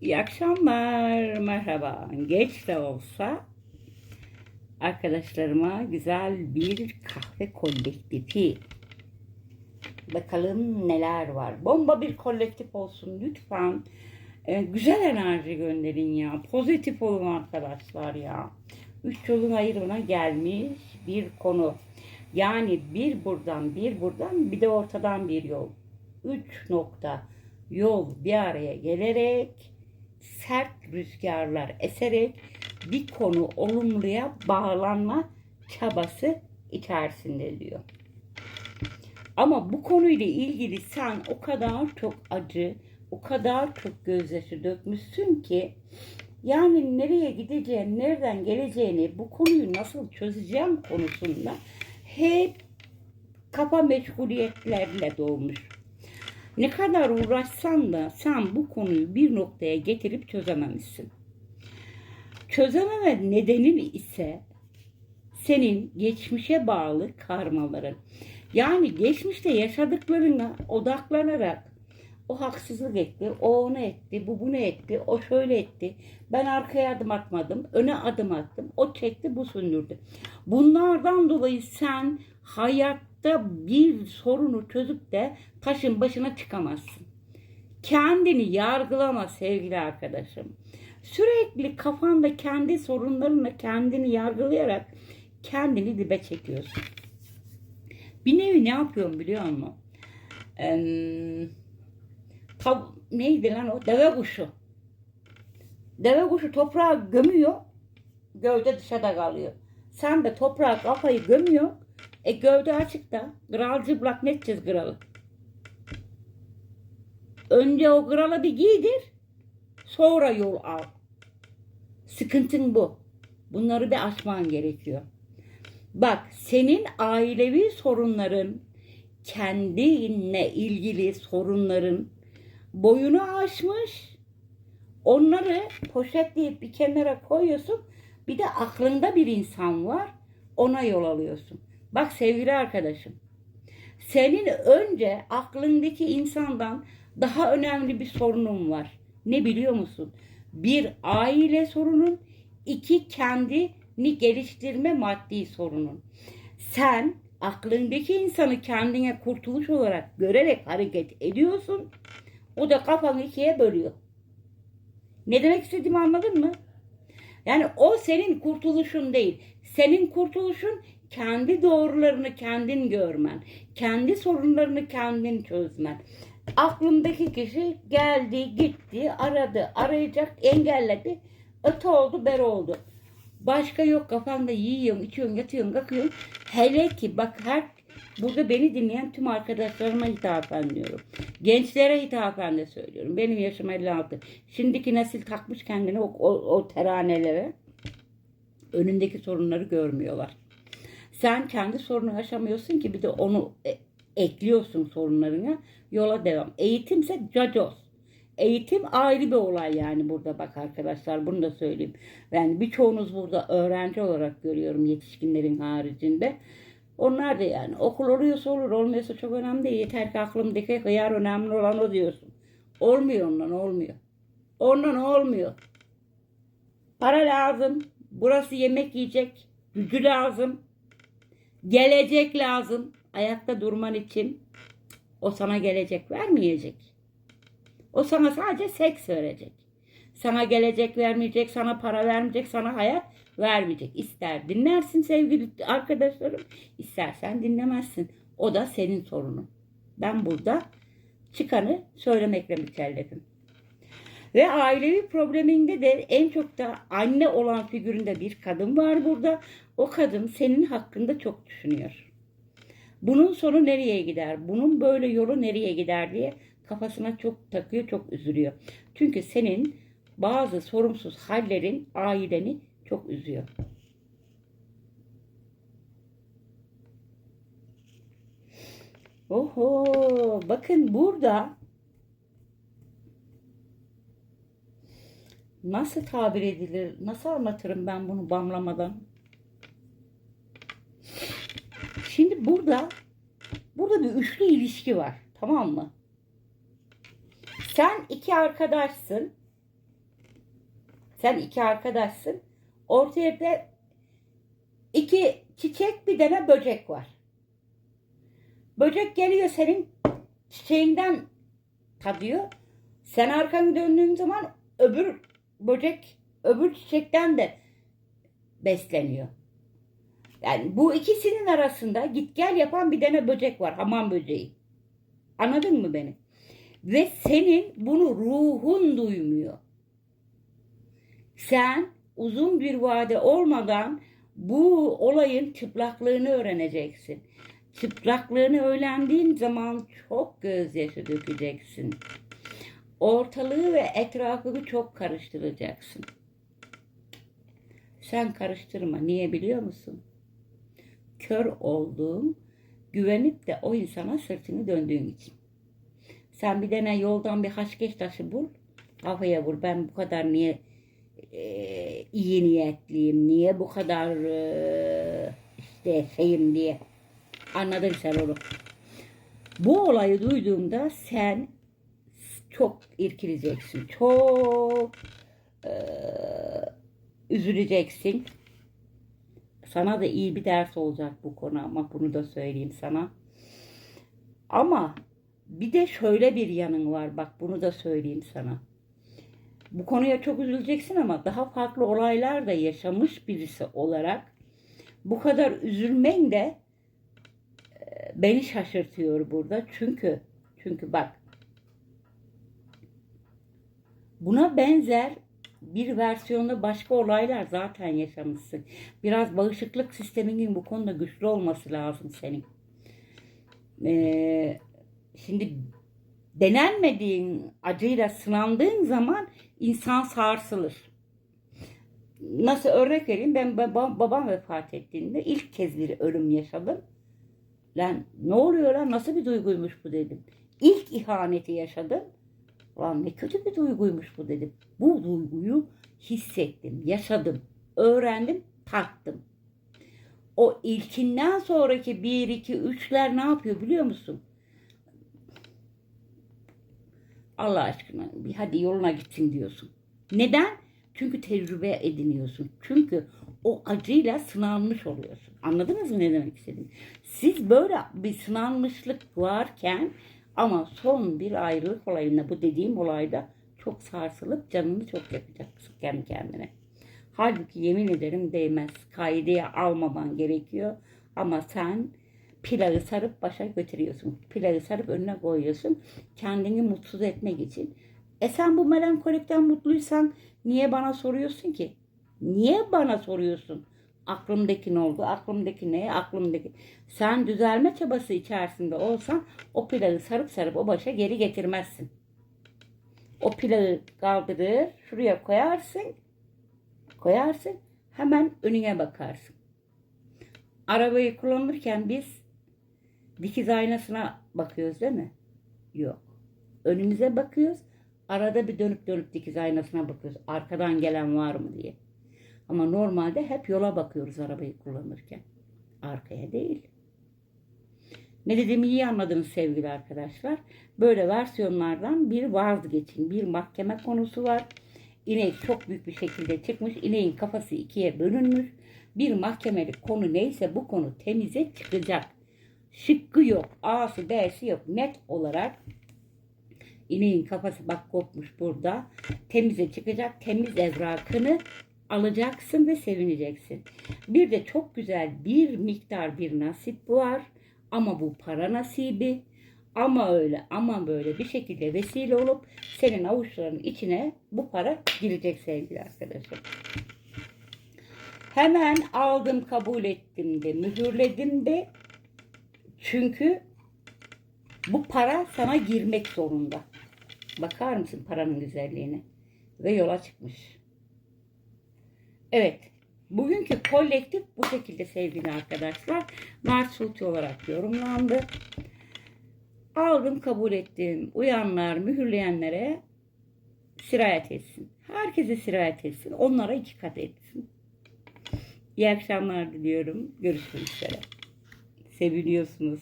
İyi akşamlar, merhaba. Geç de olsa arkadaşlarıma güzel bir kahve kolektifi. Bakalım neler var. Bomba bir kolektif olsun lütfen. Ee, güzel enerji gönderin ya. Pozitif olun arkadaşlar ya. Üç yolun ayrımına gelmiş bir konu. Yani bir buradan bir buradan bir de ortadan bir yol. Üç nokta yol bir araya gelerek sert rüzgarlar eserek bir konu olumluya bağlanma çabası içerisinde diyor. Ama bu konuyla ilgili sen o kadar çok acı, o kadar çok gözyaşı dökmüşsün ki yani nereye gideceğini, nereden geleceğini, bu konuyu nasıl çözeceğim konusunda hep kafa meşguliyetlerle doğmuş. Ne kadar uğraşsan da sen bu konuyu bir noktaya getirip çözememişsin. Çözememe nedenin ise senin geçmişe bağlı karmaların. Yani geçmişte yaşadıklarına odaklanarak o haksızlık etti, o onu etti, bu bunu etti, o şöyle etti. Ben arkaya adım atmadım, öne adım attım. O çekti, bu sündürdü. Bunlardan dolayı sen hayatta bir sorunu çözüp de taşın başına çıkamazsın. Kendini yargılama sevgili arkadaşım. Sürekli kafanda kendi sorunlarınla kendini yargılayarak kendini dibe çekiyorsun. Bir nevi ne yapıyorum biliyor musun? Ee, tav neydi lan o? Deve kuşu. Deve kuşu toprağı gömüyor. Gövde dışarıda kalıyor. Sen de toprağa kafayı gömüyor. E gövde açıkta. Kral cıplak ne edeceğiz kralı? Önce o kralı bir giydir. Sonra yol al. Sıkıntın bu. Bunları bir aşman gerekiyor. Bak senin ailevi sorunların, kendinle ilgili sorunların boyunu aşmış. Onları poşetleyip bir kenara koyuyorsun. Bir de aklında bir insan var. Ona yol alıyorsun. Bak sevgili arkadaşım. Senin önce aklındaki insandan daha önemli bir sorunun var. Ne biliyor musun? Bir aile sorunun, iki kendini geliştirme maddi sorunun. Sen aklındaki insanı kendine kurtuluş olarak görerek hareket ediyorsun. O da kafanı ikiye bölüyor. Ne demek istediğimi anladın mı? Yani o senin kurtuluşun değil. Senin kurtuluşun kendi doğrularını kendin görmen, kendi sorunlarını kendin çözmen. Aklındaki kişi geldi, gitti, aradı, arayacak, engelledi. Öte oldu, ber oldu. Başka yok kafanda yiyorsun, içiyorsun, yatıyorsun, kalkıyorsun. Hele ki bak her burada beni dinleyen tüm arkadaşlarıma hitaben diyorum. Gençlere hitaben de söylüyorum. Benim yaşım 56. Şimdiki nesil takmış kendini o, o, o teranelere. Önündeki sorunları görmüyorlar. Sen kendi sorunu aşamıyorsun ki bir de onu e, ekliyorsun sorunlarına. Yola devam. Eğitimse cacos. Eğitim ayrı bir olay yani burada bak arkadaşlar bunu da söyleyeyim. Yani birçoğunuz burada öğrenci olarak görüyorum yetişkinlerin haricinde. Onlar da yani okul oluyorsa olur olmuyorsa çok önemli değil. Yeter ki aklımdaki hıyar önemli olan o diyorsun. Olmuyor ondan olmuyor. Ondan olmuyor. Para lazım. Burası yemek yiyecek. Gücü lazım. Gelecek lazım. Ayakta durman için. O sana gelecek vermeyecek. O sana sadece seks verecek. Sana gelecek vermeyecek, sana para vermeyecek, sana hayat vermeyecek. İster dinlersin sevgili arkadaşlarım, istersen dinlemezsin. O da senin sorunun. Ben burada çıkanı söylemekle mükellefim. Ve ailevi probleminde de en çok da anne olan figüründe bir kadın var burada. O kadın senin hakkında çok düşünüyor. Bunun sonu nereye gider? Bunun böyle yolu nereye gider diye kafasına çok takıyor, çok üzülüyor. Çünkü senin bazı sorumsuz hallerin aileni çok üzüyor. Oho, bakın burada nasıl tabir edilir, nasıl anlatırım ben bunu bamlamadan? Şimdi burada burada bir üçlü ilişki var. Tamam mı? Sen iki arkadaşsın. Sen iki arkadaşsın. Ortaya da iki çiçek bir tane böcek var. Böcek geliyor senin çiçeğinden tadıyor. Sen arkanı döndüğün zaman öbür böcek öbür çiçekten de besleniyor. Yani bu ikisinin arasında git gel yapan bir tane böcek var. Hamam böceği. Anladın mı beni? Ve senin bunu ruhun duymuyor. Sen uzun bir vade olmadan bu olayın çıplaklığını öğreneceksin. Çıplaklığını öğrendiğin zaman çok gözyaşı dökeceksin. Ortalığı ve etrafını çok karıştıracaksın. Sen karıştırma. Niye biliyor musun? Kör olduğun, güvenip de o insana sırtını döndüğün için. Sen bir tane yoldan bir haşkeş taşı bul. Kafaya vur. Ben bu kadar niye e, iyi niyetliyim, niye bu kadar e, işte şeyim diye. Anladın sen onu. Bu olayı duyduğumda sen çok irkileceksin. Çok e, üzüleceksin. Sana da iyi bir ders olacak bu konu ama bunu da söyleyeyim sana. Ama bir de şöyle bir yanın var bak bunu da söyleyeyim sana. Bu konuya çok üzüleceksin ama daha farklı olaylar da yaşamış birisi olarak bu kadar üzülmen de beni şaşırtıyor burada. Çünkü çünkü bak buna benzer bir versiyonda başka olaylar zaten yaşamışsın. Biraz bağışıklık sisteminin bu konuda güçlü olması lazım senin. Ee, şimdi denenmediğin acıyla sınandığın zaman insan sarsılır. Nasıl örnek vereyim? Ben babam, babam vefat ettiğinde ilk kez bir ölüm yaşadım. Lan ne oluyor lan nasıl bir duyguymuş bu dedim. İlk ihaneti yaşadım. Lan ne kötü bir duyguymuş bu dedim. Bu duyguyu hissettim, yaşadım, öğrendim, tattım. O ilkinden sonraki 1, 2, 3'ler ne yapıyor biliyor musun? Allah aşkına bir hadi yoluna gitsin diyorsun. Neden? Çünkü tecrübe ediniyorsun. Çünkü o acıyla sınanmış oluyorsun. Anladınız mı ne demek istediğimi? Siz böyle bir sınanmışlık varken ama son bir ayrılık olayında bu dediğim olayda çok sarsılıp canını çok yapacaksın kendi kendine. Halbuki yemin ederim değmez. Kaideye almaman gerekiyor. Ama sen pilavı sarıp başa götürüyorsun. Pilavı sarıp önüne koyuyorsun. Kendini mutsuz etmek için. E sen bu melankolikten mutluysan niye bana soruyorsun ki? Niye bana soruyorsun? Aklımdaki ne oldu? Aklımdaki ne? Aklımdaki. Sen düzelme çabası içerisinde olsan o pilavı sarıp sarıp o başa geri getirmezsin. O pilavı kaldırır, şuraya koyarsın. Koyarsın. Hemen önüne bakarsın. Arabayı kullanırken biz dikiz aynasına bakıyoruz değil mi? Yok. Önümüze bakıyoruz. Arada bir dönüp dönüp dikiz aynasına bakıyoruz. Arkadan gelen var mı diye. Ama normalde hep yola bakıyoruz arabayı kullanırken. Arkaya değil. Ne dediğimi iyi anladınız sevgili arkadaşlar. Böyle versiyonlardan bir vazgeçin. Bir mahkeme konusu var. İnek çok büyük bir şekilde çıkmış. İneğin kafası ikiye bölünmüş. Bir mahkemelik konu neyse bu konu temize çıkacak. Şıkkı yok. A'sı B'si yok. Net olarak ineğin kafası bak kopmuş burada. Temize çıkacak. Temiz evrakını alacaksın ve sevineceksin. Bir de çok güzel bir miktar bir nasip var. Ama bu para nasibi. Ama öyle ama böyle bir şekilde vesile olup senin avuçlarının içine bu para girecek sevgili arkadaşım. Hemen aldım kabul ettim de mühürledim de çünkü bu para sana girmek zorunda. Bakar mısın paranın güzelliğine? Ve yola çıkmış. Evet. Bugünkü kolektif bu şekilde sevgili arkadaşlar. Mart Sulti olarak yorumlandı. Aldım kabul ettim. Uyanlar, mühürleyenlere sirayet etsin. Herkese sirayet etsin. Onlara iki kat etsin. İyi akşamlar diliyorum. Görüşmek üzere. Seviliyorsunuz.